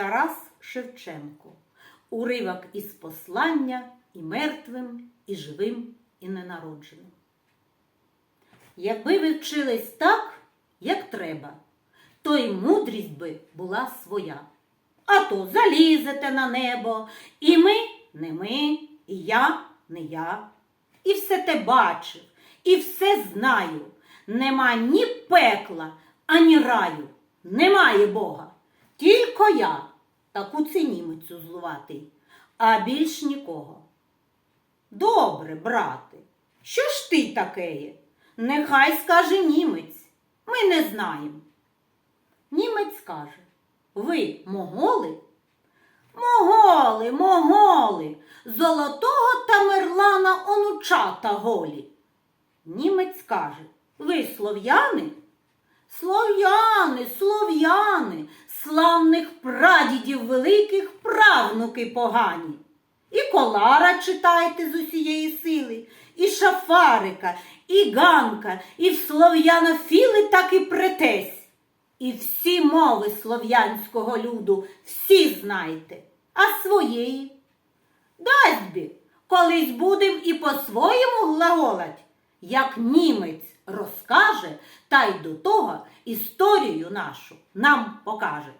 Тарас Шевченко. Уривок із послання і мертвим, і живим, і ненародженим. Якби ви вчились так, як треба, то й мудрість би була своя. А то залізете на небо, і ми не ми, і я не я. І все те бачив, і все знаю. Нема ні пекла, ані раю. Немає Бога. Тільки я, та куценімицю злуватий, а більш нікого. Добре, брате, що ж ти такеє? Нехай скаже німець. Ми не знаємо. Німець каже, ви моголи? Моголи, моголи, золотого Тамерлана онучата голі. Німець каже, ви слов'яни? Слов'яни, слов'яни, славних прадідів великих правнуки погані. І колара читайте з усієї сили, і шафарика, і ганка, і в слов'янофіли так і претесь. І всі мови слов'янського люду всі знайте, а своєї. Дасть бі, колись будем і по-своєму глаголать, як німець розкаже, та й до того історію нашу нам покаже.